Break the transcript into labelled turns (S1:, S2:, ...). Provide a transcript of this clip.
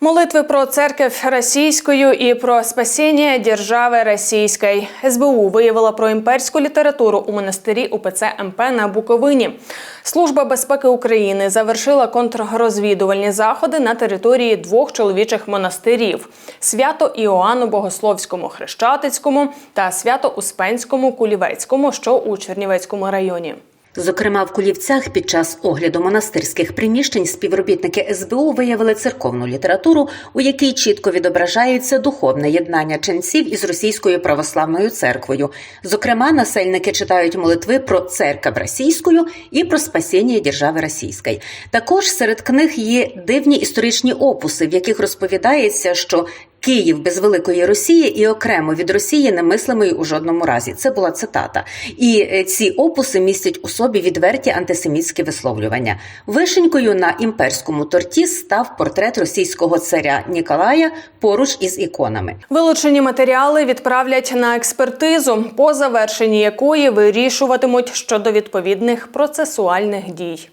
S1: Молитви про церковь російською і про спасіння держави російської. СБУ виявила про імперську літературу у монастирі УПЦ МП на Буковині. Служба безпеки України завершила контррозвідувальні заходи на території двох чоловічих монастирів: свято Іоанну Богословському Хрещатицькому та свято Успенському Кулівецькому, що у Чернівецькому районі.
S2: Зокрема, в Кулівцях під час огляду монастирських приміщень співробітники СБУ виявили церковну літературу, у якій чітко відображається духовне єднання ченців із російською православною церквою. Зокрема, насельники читають молитви про церкву російською і про спасіння держави російської. Також серед книг є дивні історичні опуси, в яких розповідається, що Київ без великої Росії і окремо від Росії немислимий у жодному разі. Це була цитата. І е, ці опуси містять у собі відверті антисемітські висловлювання. Вишенькою на імперському торті став портрет російського царя Ніколая поруч із іконами.
S1: Вилучені матеріали відправлять на експертизу, по завершенні якої вирішуватимуть щодо відповідних процесуальних дій.